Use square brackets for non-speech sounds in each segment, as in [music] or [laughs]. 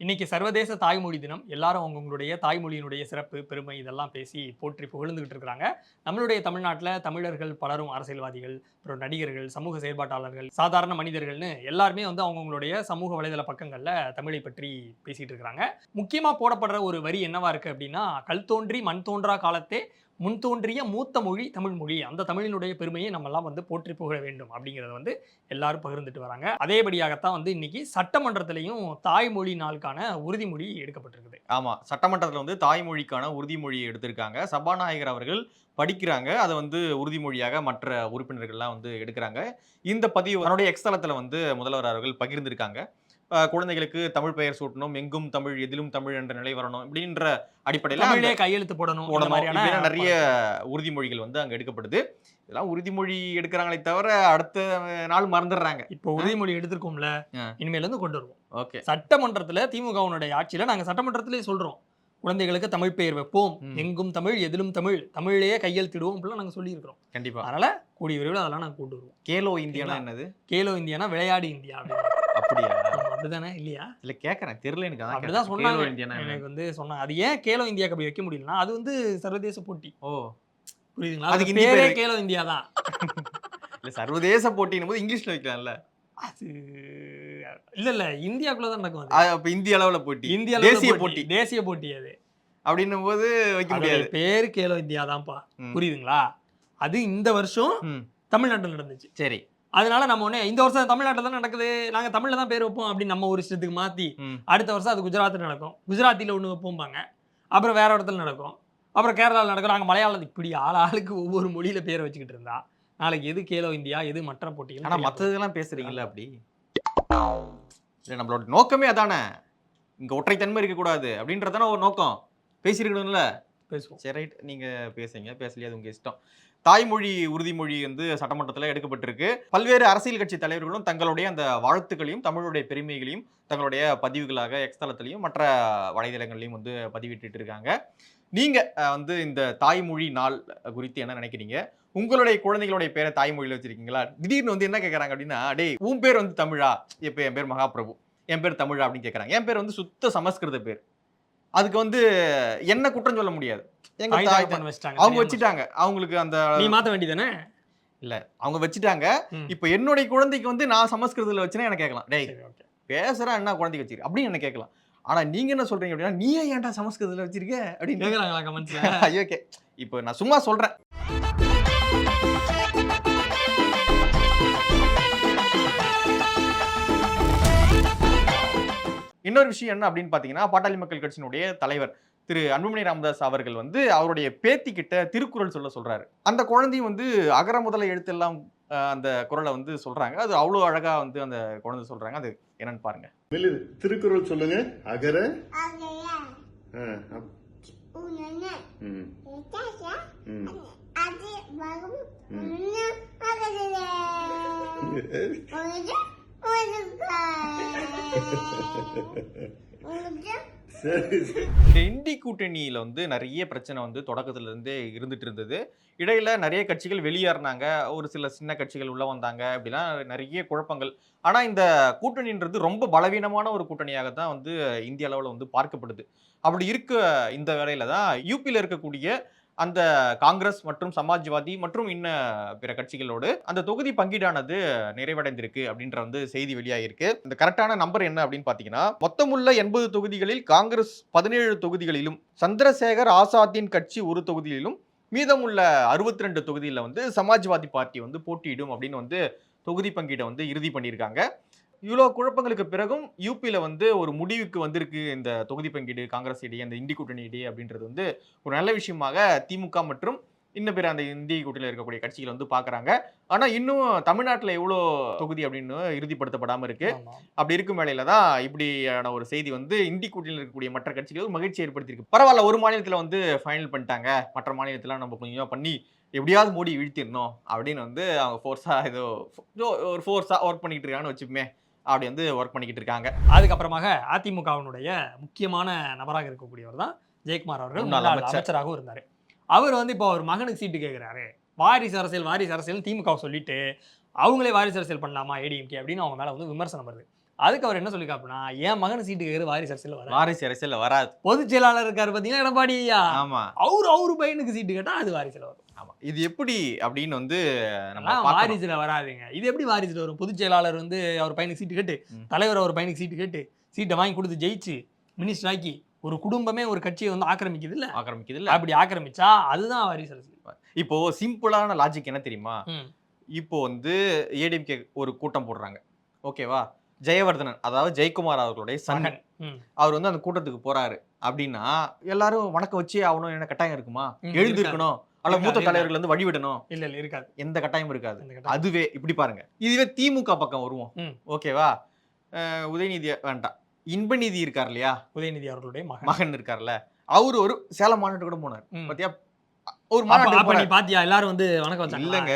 இன்னைக்கு சர்வதேச தாய்மொழி தினம். எல்லாரும் அவங்கவுங்களுடைய தாய்மொழியினுடைய சிறப்பு பெருமை இதெல்லாம் பேசி போற்றி புகழ்ந்துகிட்டு இருக்கிறாங்க. நம்மளுடைய தமிழ்நாட்டில் தமிழர்கள் பலரும் அரசியல்வாதிகள் அப்புறம் நடிகர்கள் சமூக செயற்பாட்டாளர்கள் சாதாரண மனிதர்கள்னு எல்லாருமே வந்து அவங்கவுங்களுடைய சமூக வலைதள பக்கங்களில் தமிழை பற்றி பேசிகிட்டு இருக்கிறாங்க. முக்கியமாக போடப்படுற ஒரு வரி என்னவா இருக்குது அப்படின்னா கல் தோன்றி மண் தோன்றா காலத்தே முன் தோன்றிய மூத்த மொழி தமிழ் மொழி. அந்த தமிழினுடைய பெருமையை நம்மெல்லாம் வந்து போற்றி புகழ வேண்டும் அப்படிங்கிறத வந்து எல்லாரும் பகிர்ந்துட்டு வராங்க. அதேபடியாகத்தான் வந்து இன்னைக்கு சட்டமன்றத்திலையும் தாய்மொழி நாளுக்கான உறுதிமொழி எடுக்கப்பட்டிருக்குது. ஆமா. சட்டமன்றத்தில் வந்து தாய்மொழிக்கான உறுதிமொழி எடுத்திருக்காங்க. சபாநாயகர் அவர்கள் படிக்கிறாங்க. அதை வந்து உறுதிமொழியாக மற்ற உறுப்பினர்கள்லாம் வந்து எடுக்கிறாங்க. இந்த பதிவு அவருடைய எக்ஸ்தலத்தில் வந்து முதல்வர் அவர்கள் பகிர்ந்திருக்காங்க. குழந்தைகளுக்கு தமிழ் பெயர் சூட்டணும் எங்கும் தமிழ் எதிலும் தமிழ் என்ற நிலை வரணும் இப்படின்ற அடிப்படையில் தமிழே கையெழுத்து போடணும் மாதிரியான நிறைய உறுதிமொழிகள் வந்து அங்க எடுக்கப்படுது. இதெல்லாம் உறுதிமொழி எடுக்கிறாங்களே தவிர அடுத்த நாள் மறந்துடுறாங்க. இப்போ உறுதிமொழி எடுத்திருக்கோம்ல. இனிமேல இருந்து கொண்டு வருவோம். ஓகே. சட்டமன்றத்துல திமுகவினுடைய ஆட்சியில நாங்க சட்டமன்றத்திலே சொல்றோம். குழந்தைகளுக்கு தமிழ் பெயர் வைப்போம். எங்கும் தமிழ் எதிலும் தமிழ் தமிழையே கையெழுத்திடுவோம் அப்படிலாம் நாங்க சொல்லியிருக்கிறோம். கண்டிப்பா. அதனால கூடிய விரைவில் அதெல்லாம் நாங்க கொண்டு வருவோம். கேலோ இந்தியானா என்னது? கேலோ இந்தியானா விளையாடி இந்தியா. அப்படியா? அப்படிதானே? இல்லையா? இல்ல கேக்குறேன். தெரியல எனக்கு. அப்படிதான். சொன்னாங்க. என்ன? எனக்கு வந்து சொன்னாங்க அது ஏன் கேலோ இந்தியாக்கு அப்படி வைக்க முடியலன்னா அது வந்து சர்வதேச போட்டி. ஓ. புரியுதுங்களா? அதுக்கு பேரே. கேலோ இந்தியா தான். [laughs] இல்ல சர்வதேச போட்டினும் போது இங்கிலீஷ்ல வைக்கலாம்ல. அது இல்ல இல்ல இந்தியாக்குள்ள தான் நடக்கும் அப்ப இந்திய அளவுல போட்டி. இந்திய தேசிய போட்டி. தேசிய போட்டி அது. அப்படின்னும் போது வைக்க முடியாது. பேரு கேலோ இந்தியா தான்ப்பா. புரியுதுங்களா? அது இந்த வருஷம் தமிழ்நாட்டில் நடந்துச்சு. சரி. அதனால நம்ம உடனே இந்த வருஷம் தமிழ்நாட்டில் தான் நடக்குது நாங்க தமிழ்ல தான் பேர் வைப்போம் அப்படின்னு நம்ம ஒரு இஷ்டத்துக்கு மாத்தி ம். அடுத்த வருஷம் அது குஜராத்தில் நடக்கும். குஜராத்தில ஒன்று வைப்போம்பாங்க. அப்புறம் வேற இடத்துல நடக்கும். அப்புறம் கேரளாவில் நடக்கும். நாங்கள் மலையாளம் இப்படி ஆள் ஆளுக்கு ஒவ்வொரு மொழியில பேர் வச்சுக்கிட்டு இருந்தா நாளைக்கு எது கேலோ இந்தியா எது மற்ற போட்டிகள் ஆனா தெரியாது. மத்ததெல்லாம் பேசுறீங்கல்ல அப்படி? இல்ல நம்மளோட நோக்கமே அதானே. இங்க ஒற்றைத்தன்மை இருக்க கூடாது அப்படின்றதான ஒரு நோக்கம். பேசிருக்கணும்ல பேசுவோம். சரி ரைட். நீங்கள் பேசுங்க. பேசலையே அது உங்கள் இஷ்டம். தாய்மொழி உறுதிமொழி வந்து சட்டமன்றத்தில் எடுக்கப்பட்டிருக்கு. பல்வேறு அரசியல் கட்சி தலைவர்களும் தங்களுடைய அந்த வாழ்த்துக்களையும் தமிழுடைய பெருமைகளையும் தங்களுடைய பதிவுகளாக எக்ஸ்தலத்திலையும் மற்ற வலைதளங்கள்லையும் வந்து பதிவிட்டுட்டு இருக்காங்க நீங்கள் வந்து இந்த தாய்மொழி நாள் குறித்து என்ன நினைக்கிறீங்க? உங்களுடைய குழந்தைகளுடைய பேரை தாய்மொழியில் வச்சிருக்கீங்களா? திடீர்னு வந்து என்ன கேட்குறாங்க அப்படின்னா அடே உன் பேர் வந்து தமிழா? இப்போ என் பேர் மகாபிரபு. என் பேர் தமிழா அப்படின்னு கேட்குறாங்க என் பேர் வந்து சுத்த சமஸ்கிருத பேர். அதுக்கு வந்து என்ன குற்றம் சொல்ல முடியாது. எங்க அவங்க. வச்சுட்டாங்க. அவங்களுக்கு அந்த நீ மாத்த வேண்டியதானே அவங்க வச்சுட்டாங்க. இப்போ என்னுடைய குழந்தைக்கு வந்து நான் சமஸ்கிருதத்துல வச்சுனா என்ன கேட்கலாம்? டேய் பேசுறா என்ன குழந்தைக்கு வச்சிருக்க அப்படின்னு என்ன கேட்கலாம்? ஆனா நீங்க என்ன சொல்றீங்க அப்படின்னா நீ ஏன் ஏன்டா சமஸ்கிருதத்துல வச்சிருக்க? அப்படின்னு. கமெண்ட்ஸ்ல [laughs] ஐயோ ஓகே இப்போ நான் சும்மா சொல்றேன். இன்னொரு விஷயம் என்ன அப்படின்னு பாத்தீங்கன்னா பாட்டாளி மக்கள் கட்சியினுடைய தலைவர் திரு அன்புமணி ராமதாஸ் அவர்கள் வந்து அவருடைய பேத்தி கிட்ட திருக்குறள் சொல்ல சொல்றாரு. அந்த குழந்தையும் வந்து அகர முதல எழுத்தெல்லாம் அந்த குறளை வந்து சொல்றாங்க. அது அவ்வளோ அழகா வந்து அந்த குழந்தை சொல்றாங்க. அது என்னன்னு பாருங்க. திருக்குறள் சொல்லுங்க. அகர. அது வரும் கூட்டணியில் இந்தி வந்து நிறைய பிரச்சனை வந்து தொடக்கத்துல இருந்தே இருந்துட்டு இருந்தது. இடையில நிறைய கட்சிகள் வெளியேறினாங்க. ஒரு சில சின்ன கட்சிகள் உள்ள வந்தாங்க. அப்படிலாம் நிறைய குழப்பங்கள். ஆனா இந்த கூட்டணின்றது ரொம்ப பலவீனமான ஒரு கூட்டணியாக தான் வந்து இந்திய அளவில் வந்து பார்க்கப்படுது. அப்படி இருக்க இந்த வேலையில் தான் யூபியில் இருக்கக்கூடிய அந்த காங்கிரஸ் மற்றும் சமாஜ்வாதி மற்றும் இன்ன பிற கட்சிகளோடு அந்த தொகுதி பங்கீடானது நிறைவடைந்திருக்கு அப்படின்ற வந்து செய்தி வெளியாகிருக்கு இந்த கரெக்டான நம்பர் என்ன அப்படின்னு பார்த்தீங்கன்னா மொத்தமுள்ள எண்பது தொகுதிகளில் காங்கிரஸ் பதினேழு தொகுதிகளிலும் சந்திரசேகர் ஆசாத்தின் கட்சி ஒரு தொகுதியிலும் மீதமுள்ள அறுபத்தி ரெண்டு தொகுதியில் வந்து சமாஜ்வாதி பார்ட்டி வந்து போட்டியிடும் அப்படின்னு வந்து தொகுதி பங்கீடை வந்து இறுதி பண்ணியிருக்காங்க. இவ்வளோ குழப்பங்களுக்கு பிறகும் யூபியில் வந்து ஒரு முடிவுக்கு வந்திருக்கு. இந்த தொகுதி பங்கீடு காங்கிரஸ் இடையே அந்த இந்தி கூட்டணி இடையே அப்படின்றது வந்து ஒரு நல்ல விஷயமாக திமுக மற்றும் இன்னும் பிற அந்த இந்திய கூட்டணியில் இருக்கக்கூடிய கட்சிகள் வந்து பார்க்குறாங்க ஆனால் இன்னும் தமிழ்நாட்டில் எவ்வளோ தொகுதி அப்படின்னு இறுதிப்படுத்தப்படாமல் இருக்கு. அப்படி இருக்கும் வேளையில தான் இப்படியான ஒரு செய்தி வந்து இந்தி கூட்டணியில் இருக்கக்கூடிய மற்ற கட்சிகள் மகிழ்ச்சி ஏற்படுத்தியிருக்கு. பரவாயில்ல ஒரு மாநிலத்தில் வந்து ஃபைனல் பண்ணிட்டாங்க. மற்ற மாநிலத்தில் நம்ம கொஞ்சமாக பண்ணி எப்படியாவது மோடி வீழ்த்திடணும் அப்படின்னு வந்து அவங்க ஃபோர்ஸாக ஏதோ ஏதோ ஒரு ஃபோர்ஸாக ஒர்க் பண்ணிக்கிட்டு இருக்காங்கன்னு வச்சுப்போமே அப்படி வந்து ஒர்க் பண்ணிக்கிட்டு இருக்காங்க. அதுக்கப்புறமாக அதிமுகவினுடைய முக்கியமான நபராக இருக்கக்கூடியவர் தான் ஜெயக்குமார் அவர்கள். அமைச்சராகவும் இருந்தார். அவர் வந்து இப்போ அவர் மகனுக்கு சீட்டு கேட்குறாரு வாரிசு அரசியல் வாரிசு அரசியல் திமுக சொல்லிட்டு அவங்களே வாரிசு அரசியல் பண்ணலாமா ஏடிஎம்கே அப்படின்னு அவங்க மேலே வந்து விமர்சனம் வருது. அதுக்கு அவர் என்ன சொல்லிக்காப்புனா என் மகன் சீட்டு கேட்குற வாரிசு அரசியல் வர வாரிசு அரசியல்ல வராது. பொதுச் செயலாளர் இருக்காரு பாத்தீங்கன்னா எடப்பாடி ஐயா ஆமா. அவரு அவரு பையனுக்கு சீட்டு கேட்டா அது வாரிசுல வரும். ஆமா. இது எப்படி அப்படின்னு வந்து நம்ம. வாரிசுல வராதுங்க. இது எப்படி வாரிசுல வரும்? பொதுச் செயலாளர் வந்து அவர் பையனுக்கு சீட்டு கேட்டு. தலைவர் அவர் பையனுக்கு சீட்டு கேட்டு சீட்டை வாங்கி கொடுத்து ஜெயிச்சு மினிஸ்டர் ஆக்கி ஒரு குடும்பமே ஒரு கட்சியை வந்து ஆக்கிரமிக்குது இல்ல? ஆக்கிரமிக்குது இல்ல. அப்படி ஆக்கிரமிச்சா அதுதான் வாரிசு அரசியல். இப்போ சிம்பிளான லாஜிக் என்ன தெரியுமா. இப்போ வந்து ஏடிஎம்கே ஒரு கூட்டம் போடுறாங்க. ஓகேவா ஜெயவர்தனன் அதாவது ஜெயக்குமார் அவர்களுடைய சன் மகன். ம். அவர் வந்து அந்த கூட்டத்துக்கு போறாரு. அப்படின்னா எல்லாரும் வணக்கம் வச்சே ஆகணும் என்ன கட்டாயம் இருக்குமா? ம், எழுந்திருக்கணும் அல்ல மூத்த. தலைவர்கள் வந்து வழிவிடணும். இல்ல இல்ல இருக்காது. எந்த கட்டாயமும் இருக்காது. அதுவே இப்படி பாருங்க. இதுவே திமுக பக்கம் வருவோம். ஓகேவா? உதயநிதி வேண்டாம். இன்பநிதி இருக்கார் இல்லையா? உதயநிதி அவர்களுடைய மகன். இருக்கார்ல. அவரு ஒரு சேலம் மாநாட்டு கூட போனார். பாத்தியா? ஒரு போனார். பாத்தியா? எல்லாரும் வந்து வணக்கம்? இல்லங்க.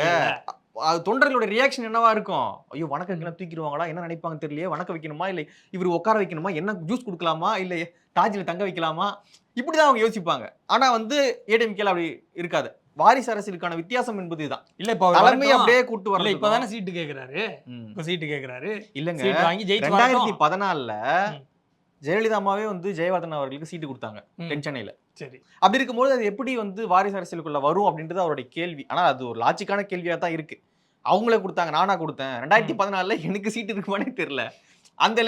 தொண்டர்களோட ரியாக்ஷன் என்னவா இருக்கும்? ஐயோ வணக்கம் வைக்கலாம் தூக்கிடுவாங்களா? என்ன நினைப்பாங்க தெரியலையே? வணக்கம் வைக்கணுமா? இல்லை இவர் உட்கார வைக்கணுமா? என்ன ஜூஸ் கொடுக்கலாமா? இல்லை தாஜில தங்க வைக்கலாமா? இப்படிதான் அவங்க யோசிப்பாங்க. ஆனா வந்து ஏடிஎம்கேல அப்படி இருக்காது. வாரிசு அரசியலுக்கான வித்தியாசம் என்பது இதுதான். இல்ல இப்ப அவர் தலைமை வரட்டும். அப்படியே கூட்டு வரல இப்பதானே சீட்டு கேக்குறாரு. இப்ப சீட்டு கேக்குறாரு. இல்லங்க. வாங்கி ஜெயிச்சு ரெண்டாயிரத்தி. பதினாலுல ம். ஜெயலலிதா அம்மாவே வந்து ஜெயவர்தன் அவர்களுக்கு சீட்டு கொடுத்தாங்க. தென் சென்னையில சரி. அப்படி இருக்கும்போது அது எப்படி வந்து வாரிசு அரசியலுக்குள்ள வரும் அப்படின்றது அவருடைய கேள்வி. ஆனா அது ஒரு லாஜிக்கான கேள்வியா தான் இருக்கு. அவங்களே கொடுத்தாங்க நானா கொடுத்தேன். ரெண்டாயிரத்தி பதினாலுல எனக்கு சீட்டு இருக்குமானே தெரியல. அந்த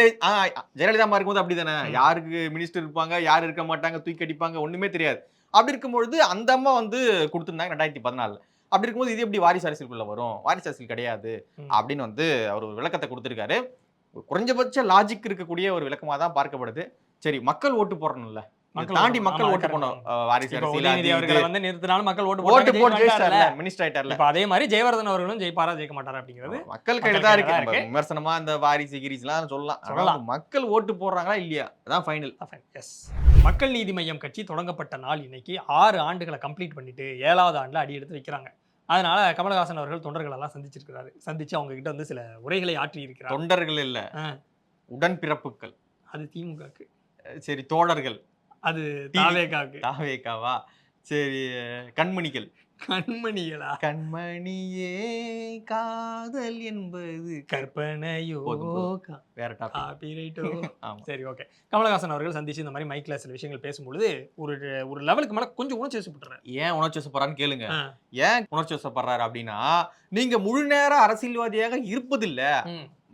ஜெயலலிதா அம்மா இருக்கும்போது அப்படிதானே? ம். யாருக்கு மினிஸ்டர் இருப்பாங்க யார் இருக்க மாட்டாங்க தூக்கி அடிப்பாங்க ஒண்ணுமே தெரியாது. அப்படி இருக்கும்பொழுது அந்த அம்மா வந்து கொடுத்திருந்தாங்க ரெண்டாயிரத்தி பதினாலுல. அப்படி இருக்கும்போது இது எப்படி வாரிசு அரசியலுக்குள்ள வரும்? வாரிசு அரசியல் கிடையாது. அப்படின்னு வந்து அவர் ஒரு விளக்கத்தை கொடுத்திருக்காரு. குறைஞ்சபட்ச லாஜிக் இருக்கக்கூடிய ஒரு விளக்கமா தான் பார்க்கப்படுது. சரி மக்கள் ஓட்டு போடணும்ல. தாண்டி மக்கள் ஓட்டு அஹ் வாரிசு அவர்களை. வந்து நிறுத்தினாலும் மக்கள் ஓட்டு ஓட்டு போட்டு ஜெயிச்சு வந்துட்டார்ல. ஜெயிச்சிட்டார்ல மினிஸ்டர் ஆயிட்டார்ல. இப்ப அதே மாதிரி ஜெயவர்தன் அவர்களும் ஜெயிப்பாரா ஜெயிக்க மாட்டாரா அப்படிங்கிறது மக்கள் கையில தான் இருக்கு. விமர்சனமா இந்த வாரிசு கிரிஸ்லாம் சொல்லலாம். சொல்லலாம். மக்கள் ஓட்டு போடுறாங்களா இல்லையா? அதான் ஃபைனல் எஸ் மக்கள் நீதி மய்யம் கட்சி தொடங்கப்பட்ட நாள் இன்னைக்கு ஆறு ஆண்டுகளை கம்ப்ளீட் பண்ணிட்டு ஏழாவது ஆண்டுல அடி எடுத்து வைக்கிறாங்க. அதனால கமலஹாசன் அவர்கள் தொண்டர்கள் எல்லாம் சந்திச்சிருக்கிறாரு. சந்திச்சு அவங்க கிட்ட வந்து சில உரைகளை ஆற்றி இருக்கிறார். தொண்டர்கள் இல்ல. உடன்பிறப்புகள் அது திமுகக்கு. அஹ் சரி தோழர்கள். அது தாவேகாக்கு தாவேக்காவா சரி கண்மணிகள். கண்மணிகளா? கண்மணியே காதல் என்பது கற்பனையோ. வேற காப்பிரைட்டோ? [laughs] சரி ஓகே கமலஹாசன் அவர்கள் சந்திச்சு இந்த மாதிரி மைக்ல சில விஷயங்கள் பேசும்பொழுது ஒரு ஒரு லெவலுக்கு மேல கொஞ்சம் உணர்ச்சி வசப்படுறாரு ஏன் உணர்ச்சி வசப்படுறான்னு கேளுங்க. ஏன் உணர்ச்சி வசப்படுறாரு அப்படின்னா நீங்க முழு நேர அரசியல்வாதியாக இருப்பதில்ல.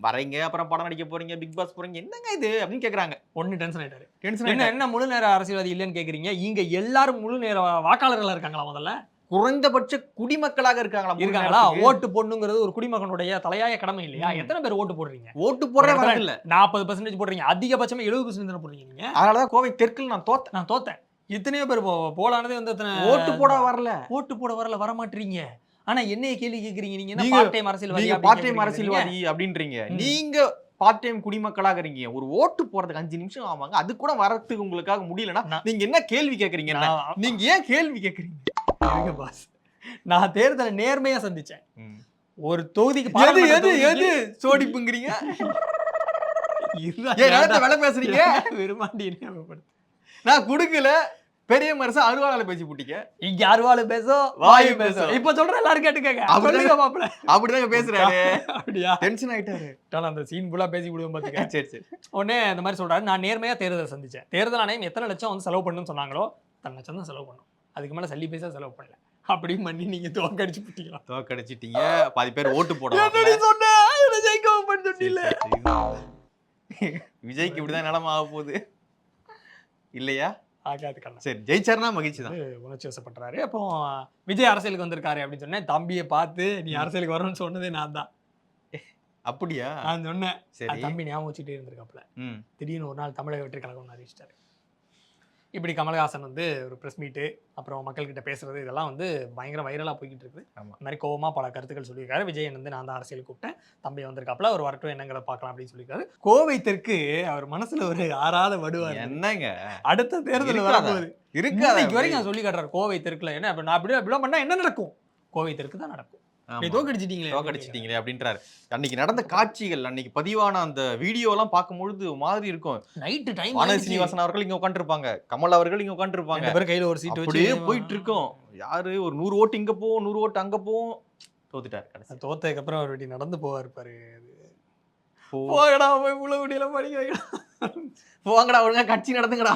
வரீங்க அப்புறம் படம் நடிக்க போறீங்க பிக் பாஸ் போறீங்க என்னங்க இது? அப்படின்னு கேக்குறாங்க. ஒண்ணு டென்ஷன் ஆயிட்டாரு. டென்ஷன் என்ன என்ன முழு நேர அரசியல்வாதி இல்லைன்னு கேக்குறீங்க? இங்க எல்லாரும் முழு நேர வாக்காளர்களா இருக்காங்களா முதல்ல? குறைந்தபட்ச குடிமக்களாக இருக்காங்களா இருக்காங்களா? ஓட்டு போடணுங்கிறது ஒரு குடிமகனுடைய தலையாய கடமை இல்லையா. எத்தனை பேர் ஓட்டு போடுறீங்க? ஓட்டு போடுறே இல்ல. நாற்பது பர்சன்டேஜ் போடுறீங்க. அதிகபட்சமா எழுபது பர்சன்டேஜ் தானே போடுறீங்க நீங்க? அதனாலதான் கோவை தெற்கில் நான் தோத்தேன். நான் தோத்தேன். எத்தனையோ பேர் போலானதே வந்து ஓட்டு போட வரல. ஓட்டு போட வரல வர மாட்டீங்க ஆனா என்னைய கேள்வி கேக்குறீங்க? நீங்க பார்ட் டைம் அரசியல்வாதி பார்ட் டைம். அரசியல்வாதி அப்படின்றீங்க. நீங்க பார்ட் டைம் குடிமக்களாக இருக்கீங்க ஒரு ஓட்டு போறதுக்கு அஞ்சு நிமிஷம் ஆமாங்க அது கூட வரத்துக்கு உங்களுக்காக முடியலன்னா நீங்க என்ன கேள்வி கேக்குறீங்க? நீங்க ஏன் கேள்வி கேக்குறீங்க? boss. நான் தேர்தலை நேர்மையா சந்திச்சேன். ஒரு தொகுதிக்கு எது எது எது? சோடிப்புங்கிறீங்க? வேலை பேசுறீங்க? ஞாபகப்படுத்து. நான் குடுக்கல. பெரிய மனுஷன் அருவாளால பேசி புட்டிக்க. இங்க அருவாளு பேசும் வாயு பேசும். இப்ப சொல்ற எல்லாரும் கேட்டுக்கங்க. அப்படிதான். மாப்பிள. அப்படிதாங்க பேசுறாரு. அப்படியா? டென்ஷன் ஆயிட்டாரு. அந்த சீன் ஃபுல்லா பேசி விடுவேன் பாத்துக்க. சரி சரி. உடனே இந்த மாதிரி சொல்றாரு நான் நேர்மையா தேர்தல் சந்திச்சேன். தேர்தல் ஆணையம் எத்தனை லட்சம் வந்து செலவு பண்ணுன்னு சொன்னாங்களோ தன் லட்சம் தான் செலவு பண்ணும். அதுக்கு மேல சல்லி பைசா செலவு பண்ணல. அப்படியும் பண்ணி நீங்க தோக்கடிச்சு விட்டீங்களா தோக்கடிச்சிட்டீங்க. பாதி பேர் ஓட்டு போட வரல. என்னடி சொன்ன? என்ன ஜெயிக்க பண்ண சொன்னீல. விஜய்க்கு இப்படிதான் நிலம ஆக போகுது. இல்லையா? ஆகாது கண்ணா சரி ஜெயிச்சாருன்னா மகிழ்ச்சி தான். உணர்ச்சி வசப்படுறாரு அப்போ விஜய் அரசியலுக்கு வந்திருக்காரு அப்படின்னு சொன்னேன். தம்பியை பார்த்து நீ அரசியலுக்கு வரணும்னு சொன்னதே நான் தான். அப்படியா? நான் சொன்னேன். சரி. தம்பி ஞாபகம் வச்சுட்டே இருந்திருக்காப்ல திடீர்னு ஒரு நாள் தமிழக வெற்றி கழகம்னு அறிவிச்சிட்டாரு. இப்படி கமலஹாசன் வந்து ஒரு ப்ரெஸ் மீட்டு அப்புறம் மக்கள்கிட்ட பேசுறது இதெல்லாம் வந்து பயங்கர வைரலாக போய்கிட்டு இருக்குது. இந்த மாதிரி கோவமா பல கருத்துக்கள் சொல்லியிருக்காரு. விஜயன் வந்து நான் தான் அரசியல் கூப்பிட்டேன். தம்பி வந்திருக்காப்ல ஒரு வரட்டும் என்னங்களை பார்க்கலாம் அப்படின்னு சொல்லியிருக்காரு. கோவை தெற்கு அவர் மனசுல ஒரு ஆறாத வடுவார். என்னங்க? அடுத்த தேர்தல்? வரும்போது இன்னைக்கு வரைக்கும் நான் சொல்லி காட்டுறாரு கோவை தெற்குல என்ன நான் அப்படி அப்படிலாம் பண்ணா என்ன நடக்கும்? கோவை தெற்கு தான் நடக்கும். தோக்கடிச்சிட்டீங்களே தோக்கடிச்சிட்டீங்களே அப்படின்றாரு. அன்னைக்கு நடந்த காட்சிகள் அன்னைக்கு பதிவான அந்த வீடியோ எல்லாம் பார்க்கும்பொழுது மாதிரி இருக்கும். நைட்டு டைம் வானதி சீனிவாசன் அவர்கள் இங்க உட்காந்துருப்பாங்க கமல் அவர்கள் இங்க உட்காந்துருப்பாங்க கையில ஒரு சீட் வச்சு அப்படியே போயிட்டு இருக்கோம் யாரு? ஒரு நூறு ஓட்டு இங்க போவோம் நூறு ஓட்டு அங்க போவோம் தோத்துட்டாரு கடைசி தோத்ததுக்கு அப்புறம் அவர் இப்படி நடந்து போவார் பாரு. போகடா போய் புள்ள குட்டியில படிக்க வைக்கடா போங்கடா ஒழுங்கா கட்சி நடத்துங்கடா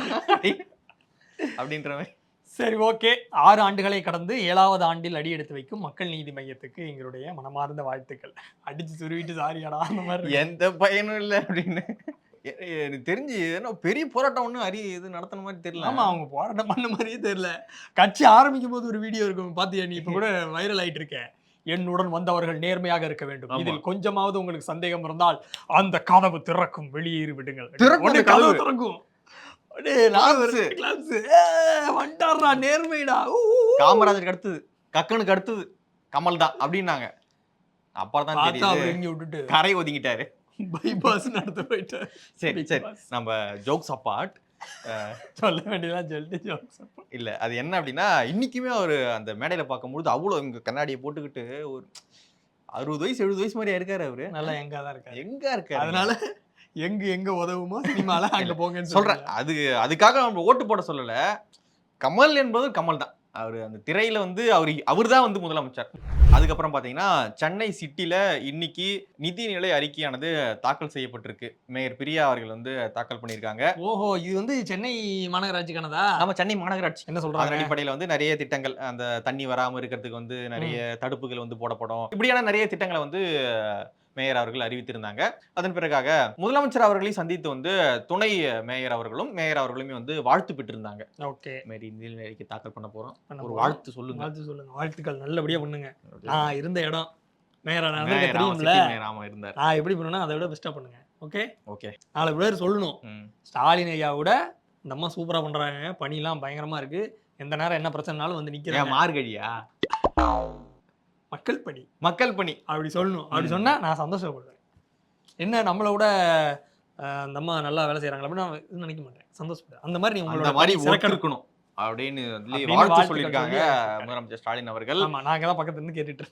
அப்படின்ற மாதிரி. சரி ஓகே. ஆறு ஆண்டுகளை கடந்து ஏழாவது ஆண்டில் அடி எடுத்து வைக்கும் மக்கள் நீதி மையத்துக்கு எங்களுடைய மனமார்ந்த வாழ்த்துக்கள். அடிச்சு சுருவிட்டு சாரியாடா அந்த மாதிரி. எந்த பயனும் இல்லை அப்படின்னு. எனக்கு தெரிஞ்சு ஏன்னா பெரிய போராட்டம் ஒன்றும் அரி இது நடத்தின மாதிரி தெரியல. ஆமா அவங்க போராட்டம் பண்ண மாதிரியே தெரியல. கட்சி ஆரம்பிக்கும் போது ஒரு வீடியோ இருக்கும். பாத்தியா நீ இப்ப கூட வைரல் ஆயிட்டு இருக்க. என்னுடன் வந்தவர்கள் நேர்மையாக இருக்க வேண்டும். இதில் கொஞ்சமாவது உங்களுக்கு சந்தேகம் இருந்தால் அந்த கதவு திறக்கும். வெளியேறி விடுங்கள். திறக்கும். வந்துட்டாருடா, நேர்மைடா. காமராஜருக்கு அடுத்தது. கக்கனுக்கு அடுத்தது. கமல் தான் அப்படின்னாங்க. அப்புறம் தான் தெரியுது. கரை ஒதுங்கிட்டாரு. பைபாஸ் நடத்த போயிட்டாரு. சரி சரி. நம்ம ஜோக்ஸ் அப்பார்ட் சொல்ல வேண்டியதெல்லாம் சொல்லிட்டு அப்ப. இல்ல அது என்ன அப்படின்னா இன்னைக்குமே அவர் அந்த மேடையில பார்க்கும்பொழுது அவ்வளோ இங்க கண்ணாடியை போட்டுக்கிட்டு ஒரு அறுபது வயசு எழுபது வயசு மாதிரியா இருக்காரு அவரு. நல்லா எங்க தான் இருக்காரு. எங்க இருக்காரு. அதனால எங்க எங்க உதவுமோ சினிமால அங்க போங்கன்னு சொல்றேன். அது அதுக்காக நம்ம ஓட்டு போட சொல்லல. கமல் என்பது கமல் தான். அவர் அந்த திரையில வந்து அவர் அவர் தான் வந்து முதலமைச்சர். அதுக்கப்புறம் பாத்தீங்கன்னா சென்னை சிட்டில இன்னைக்கு நிதிநிலை அறிக்கையானது தாக்கல் செய்யப்பட்டிருக்கு. மேயர் பிரியா அவர்கள் வந்து தாக்கல் பண்ணியிருக்காங்க. ஓஹோ இது வந்து சென்னை மாநகராட்சிக்கானதா? நம்ம சென்னை மாநகராட்சி. என்ன அதன் சொல்றாங்க அடிப்படையில் வந்து நிறைய திட்டங்கள் அந்த தண்ணி வராம இருக்கிறதுக்கு வந்து நிறைய தடுப்புகள் வந்து போடப்படும். இப்படியான நிறைய திட்டங்களை வந்து மேயர் அவர்கள் அறிவித்திருந்தாங்க. அதன் பிறகாக முதலமைச்சர் அவர்களையும் சந்தித்து வந்து துணை மேயர் அவர்களும் மேயர் அவர்களுமே வந்து வாழ்த்து பெற்றிருந்தாங்க. ஓகே. மாரி நிதிநிலை அறிக்கை தாக்கல் பண்ண போறோம். ஒரு. வாழ்த்து சொல்லுங்க. வாழ்த்து சொல்லுங்க. வாழ்த்துக்கள் நல்லபடியா பண்ணுங்க. நான் இருந்த இடம். மேயரா நான் இருக்க மேயர், ஆமா, தெரியும்ல இருந்தார். நான் எப்படி பண்ணுவேன்னா அதை விட பெஸ்டா பண்ணுங்க. ஓகே? ஓகே. நாலு பேர் சொல்லணும். ஸ்டாலின் ஐயா விட இந்த அம்மா சூப்பரா பண்றாங்க. பணிலாம் பயங்கரமா இருக்கு. எந்த நேரம் என்ன பிரச்சனைனாலும் வந்து நிக்கிறாங்க. மார்கழியா? மக்கள் பணி. மக்கள் பணி. அப்படி சொல்லணும். அப்படி ம். சொன்னா நான் சந்தோஷப்படுவேன். என்ன நம்மளை விட அஹ், அந்த அம்மா நல்லா வேலை செய்றாங்க அப்படின்னு நான் நினைக்க மாட்டேன். சந்தோஷப்படுவேன். அந்த மாதிரி நீ உங்களோட மாதிரி. இருக்கணும் அப்படின்னு வாழ்த்து சொல்லியிருக்காங்க சொல்லி முதலமைச்சர் ஸ்டாலின் அவர்கள். ஆமா நாங்க தான் பக்கத்துல இருந்து கேட்டுட்டு.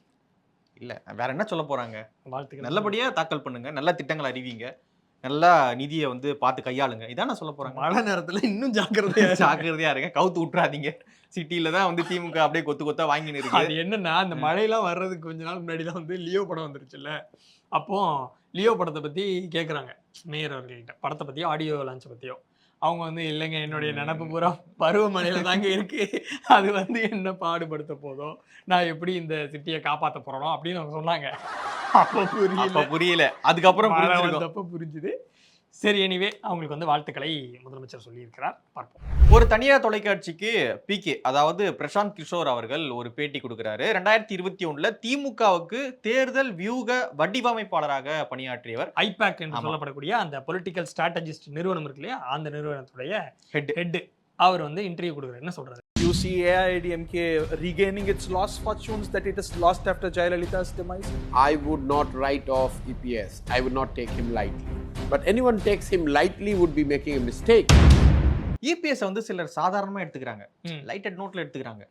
இல்ல வேற என்ன சொல்ல போறாங்க? வாழ்த்துக்கள். நல்லபடியா தாக்கல் பண்ணுங்க. நல்ல திட்டங்கள் அறிவிங்க. நல்லா நிதியை வந்து பார்த்து கையாளுங்க. இதான் நான் சொல்ல போறாங்க மழை நேரத்துல இன்னும் ஜாக்கிரதையா. [laughs] ஜாக்கிரதையா இருங்க. கவுத்து விட்டுறாதீங்க. சிட்டில தான் வந்து திமுக அப்படியே கொத்து கொத்தா வாங்கின்னு இருக்கு. அது என்னன்னா அந்த மழையெல்லாம் வர்றதுக்கு கொஞ்ச நாள் முன்னாடி தான் வந்து லியோ படம் வந்துருச்சுல்ல. அப்போ லியோ படத்தை பத்தி கேக்குறாங்க மேயர் அவர்கள்ட்ட. படத்தை பத்தியோ ஆடியோ லான்ச் பத்தியோ. அவங்க வந்து இல்லைங்க என்னுடைய நினப்பு பூரா பருவமழையில தாங்க இருக்கு. அது வந்து என்ன பாடுபடுத்த போதோ நான் எப்படி இந்த சிட்டியை காப்பாத்த போறனோ அப்படின்னு அவங்க சொன்னாங்க. அப்போ புரியல. அப்ப புரியல. அதுக்கப்புறம் வந்தப்ப புரிஞ்சுது. சரி எனிவே அவங்களுக்கு வந்து வாழ்த்துக்களை முதலமைச்சர் சொல்லியிருக்கிறார் பார்ப்போம் ஒரு தனியார் தொலைக்காட்சிக்கு பிகே அதாவது பிரசாந்த் கிஷோர் அவர்கள் ஒரு பேட்டி கொடுக்கிறாரு ரெண்டாயிரத்தி இருபத்தி ஒண்ணுல திமுகவுக்கு தேர்தல் வியூக வடிவமைப்பாளராக பணியாற்றியவர் ஐபேக் என்று. சொல்லப்படக்கூடிய அந்த பொலிட்டிக்கல் ஸ்ட்ராட்டஜிஸ்ட் நிறுவனம் இருக்கு இல்லையா அந்த நிறுவனத்துடைய ஹெட் ஹெட் அவர் வந்து இன்டர்வியூ கொடுக்குறாரு என்ன சொல்றாரு You see AIADMK regaining its lost fortunes that it has lost after Jayalalitha's demise? I would not write off EPS. I would not take him lightly. But anyone takes him lightly would be making a mistake. EPS வந்து சிலர் சாதாரணமா எடுத்துக்கிறாங்க. Lighted நோட்ல எடுத்துக்கிறாங்க.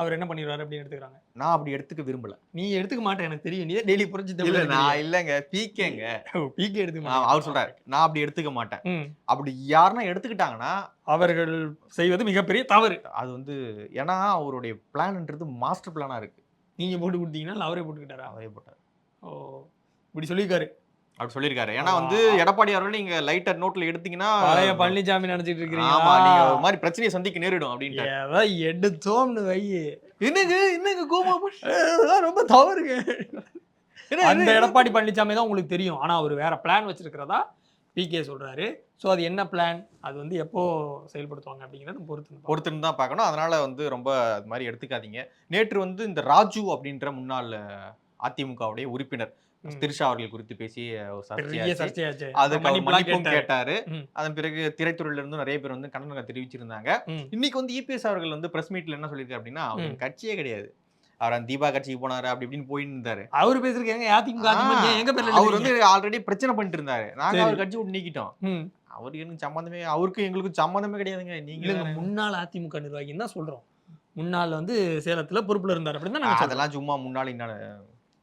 அவர் என்ன பண்ணிடுவாரு அப்படின்னு எடுத்துக்கிறாங்க. நான் அப்படி எடுத்துக்க விரும்பல. நீ எடுத்துக்க மாட்டேன் எனக்கு தெரியும். நீ டெய்லி புரிஞ்சு இல்ல நான் இல்லங்க. பிகேங்க பீக்கே எடுத்துக்க. அவர் சொல்றாரு நான் அப்படி எடுத்துக்க மாட்டேன். அப்படி யாருன்னா எடுத்துக்கிட்டாங்கன்னா அவர்கள் செய்வது மிகப்பெரிய தவறு. அது வந்து ஏன்னா அவருடைய பிளான்ன்றது மாஸ்டர் பிளானா இருக்கு. நீங்க போட்டு கொடுத்தீங்கன்னா அவரே போட்டுக்கிட்டாரா? அவரே போட்டார். ஓ இப்படி சொல்லியிருக்காரு. அப்படி சொல்லியிருக்காரு. ஏன்னா வந்து எடப்பாடி அவர்கள் நீங்க லைட்டர் நோட்ல எடுத்தீங்கன்னா பழைய பழனிசாமி நினைச்சிட்டு ஆமா நீங்க ஒரு மாதிரி பிரச்சனையை சந்திக்க நேரிடும் அப்படின்ட்டு எடுத்தோம்னு வை. என்னங்க என்னங்க கோமா ரொம்ப தவறுங்க. அந்த? எடப்பாடி பழனிசாமி தான் உங்களுக்கு தெரியும். ஆனா அவர் வேற பிளான் வச்சிருக்கிறதா பிகே சொல்றாரு. சோ அது என்ன பிளான் அது வந்து எப்போ செயல்படுத்துவாங்க அப்படிங்கறத பொறுத்து. பொறுத்துன்னு தான் பார்க்கணும். அதனால வந்து ரொம்ப அது மாதிரி எடுத்துக்காதீங்க. நேற்று வந்து இந்த ராஜு அப்படின்ற முன்னாள் அதிமுகவுடைய உறுப்பினர். திரிஷா அவர்கள் குறித்து பேசி சர்ச்சையாச்சு. மன்னிப்பும் கேட்டாரு. அதன் பிறகு திரைத்துறையில இருந்தும் நிறைய பேர் வந்து கண்டனம் தெரிவிச்சிருந்தாங்க. இன்னைக்கு வந்து இபிஎஸ் அவர்கள் வந்து பிரஸ் மீட்ல என்ன சொல்லியிருக்காரு அப்படின்னா அவர் ம். கட்சியே கிடையாது. அவர் அந்த தீபா கட்சிக்கு போனாரு அப்படி இப்படின்னு போயின்னு இருந்தாரு. அவரு பேசிருக்காங்க அதிமுக அவர் வந்து ஆல்ரெடி பிரச்சனை பண்ணிட்டு இருந்தாரு. நாங்க. அவர் கட்சி விட்டு நீக்கிட்டோம். அவருக்கு எனக்கு சம்மந்தமே அவருக்கு எங்களுக்கு சம்மந்தமே கிடையாதுங்க. நீங்க முன்னாள் அதிமுக நிர்வாகின்னு தான் சொல்றோம்? முன்னாள் வந்து சேலத்துல பொறுப்புல இருந்தார் அப்படின்னு. அதெல்லாம் சும்மா முன்னாள்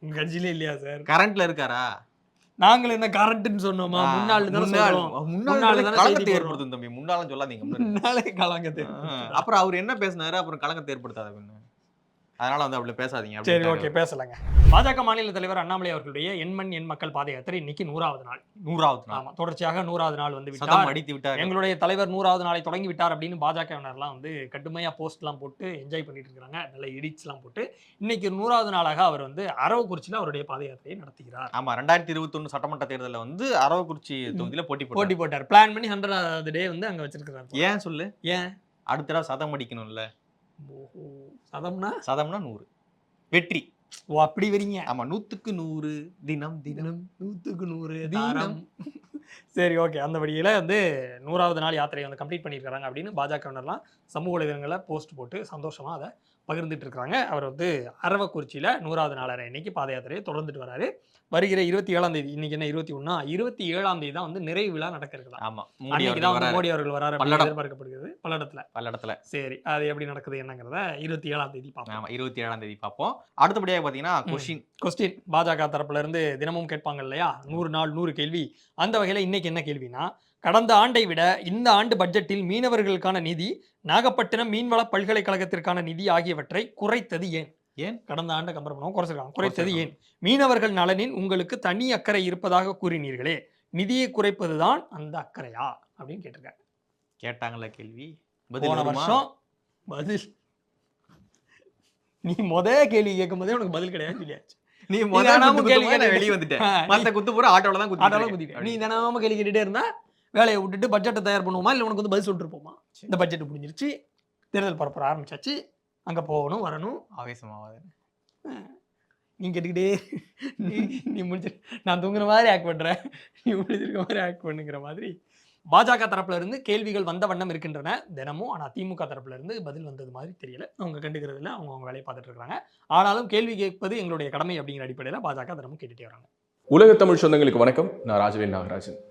உங்க கட்சியிலே இல்லையா சார் கரண்ட்ல இருக்காரா? நாங்கள் என்ன கரண்ட்னு சொன்னோமா? முன்னாள் முன்னாள் முன்னாள் கலங்கத்தை ஏற்படுத்தும் தம்பி. முன்னாலும் சொல்லாதீங்க. முன்னாலே கலங்கத்தை அப்புறம் அவர் என்ன பேசினாரு? அப்புறம் கலங்கத்தை ஏற்படுத்தாத அதனால வந்து அப்படி பேசாதீங்க சரி. ஓகே பேசலாங்க. பாஜக மாநில தலைவர் அண்ணாமலை அவர்களுடைய எண்மண் எண் மக்கள் பாத யாத்திரை இன்னைக்கு நூறாவது நாள். நூறாவது நாள். ஆமா தொடர்ச்சியாக நூறாவது நாள் வந்து விட்டார். அடித்து விட்டார். எங்களுடைய தலைவர் நூறாவது நாளை தொடங்கி விட்டார் அப்படின்னு பாஜகவினர்லாம் வந்து கடுமையா போஸ்ட்லாம் போட்டு என்ஜாய் பண்ணிட்டு இருக்காங்க நல்ல எடிட்ஸ்லாம் போட்டு இன்னைக்கு நூறாவது நாளாக அவர் வந்து அரவக்குறிச்சியில் அவருடைய பாத யாத்திரையை நடத்துகிறார். ஆமா ரெண்டாயிரத்தி இருபத்தி ஒண்ணு சட்டமன்ற தேர்தலில் வந்து அரவக்குறிச்சி தொகுதியில போட்டி போட்டி போட்டி போட்டார். பிளான் பண்ணி ஹண்ட்ரடாவது டே வந்து அங்க வச்சிருக்கிறார். ஏன் சொல்லு? ஏன்? அடுத்த தடவை சதம் அடிக்கணும்ல. ஓஹோ. சதம்னா? சதம்னா நூறு. வெற்றி. ஓ அப்படி வரீங்க. ஆமா நூத்துக்கு நூறு தினம் தினம். நூற்றுக்கு நூறு தீனம். சரி ஓகே. அந்த வழியில் வந்து நூறாவது நாள் யாத்திரையை வந்து கம்ப்ளீட் பண்ணியிருக்காங்க அப்படின்னு பாஜகவினர்லாம் சமூக வலைதளங்களில் போஸ்ட் போட்டு சந்தோஷமாக அதை பகிர்ந்துட்டு இருக்காங்க அவர் வந்து அரவக்குறிச்சியில் நூறாவது நாளரை இன்னைக்கு பாத யாத்திரையை தொடர்ந்துட்டு வராரு. வருகிற இருபத்தி ஏழாம் தேதி இன்னைக்கு என்ன இருபத்தி ஒன்றா இருபத்தி ஏழாம் தேதி தான் வந்து நிறைவு விழா நடக்க இருக்குதா ஆமா அன்னைக்கு தான். மோடி அவர்கள் வராரு. எதிர்பார்க்கப்படுகிறது. பல்லடத்தில். பல்லடத்துல. சரி அது எப்படி நடக்குது என்னங்கிறத இருபத்தி ஏழாம் தேதி பார்ப்போம். ஆமா இருபத்தி ஏழாம் தேதி பார்ப்போம். அடுத்தபடியாக பாத்தீங்கன்னா கொஷின் கொஸ்டின். பாஜக தரப்புல இருந்து தினமும் கேட்பாங்க இல்லையா? நூறு நாள் நூறு கேள்வி. அந்த வகையில் இன்னைக்கு என்ன கேள்வினா கடந்த ஆண்டை விட இந்த ஆண்டு பட்ஜெட்டில் மீனவர்களுக்கான நிதி நாகப்பட்டினம் மீன்வள பல்கலைக்கழகத்திற்கான நிதி ஆகியவற்றை குறைத்தது ஏன்? ஏன்? கடந்த ஆண்டை கம்பேர் பண்ணுவோம் குறைச்சிருக்காங்க. குறைத்தது ஏன்? மீனவர்கள் நலனில் உங்களுக்கு தனி அக்கறை இருப்பதாக கூறினீர்களே. நிதியை குறைப்பதுதான் அந்த அக்கறையா? அப்படின்னு கேட்டிருக்காங்க. கேட்டாங்களா கேள்வி? போன? வருஷம் பதில். நீ முத கேள்வி கேட்கும் போதே உனக்கு பதில் கிடையாது சொல்லியாச்சு. நீ குத்து கேள்வி வெளியே வந்துட்டேன் மத்த குத்து பூரா ஆட்டோல தான் குத்தி குத்திட்டேன் நீ தினமும் கேள்வி கேட்டுட்டே இருந்தா வேலையை விட்டுட்டு பட்ஜெட்டை தயார் பண்ணுவோமா? இல்லை உனக்கு வந்து பதில் சொல்லிட்டு இருப்போமா? இந்த பட்ஜெட் முடிஞ்சிருச்சு. தேர்தல் பரப்புற ஆரம்பிச்சாச்சு. அங்க போகணும் வரணும். ஆவேசமாவாது. நீ கேட்டுக்கிட்டே நீ நீ முடிச்சு நான் தூங்குற மாதிரி ஆக்ட் பண்றேன் நீ முடிச்சிருக்க மாதிரி ஆக்ட் பண்ணுங்கிற மாதிரி. பாஜக தரப்புல இருந்து கேள்விகள் வந்த வண்ணம் இருக்கின்றன. தினமும் ஆனா திமுக தரப்புல இருந்து பதில் வந்தது மாதிரி தெரியல. அவங்க கண்டுக்கிறதுல அவங்க அவங்க வேலையை பார்த்துட்டு இருக்காங்க. ஆனாலும் கேள்வி கேட்பது எங்களுடைய கடமை அப்படிங்கிற அடிப்படையில் பாஜக தினமும் கேட்டுட்டே வராங்க. உலக தமிழ் சொந்தங்களுக்கு வணக்கம். நான் ராஜவேல் நாகராஜன்.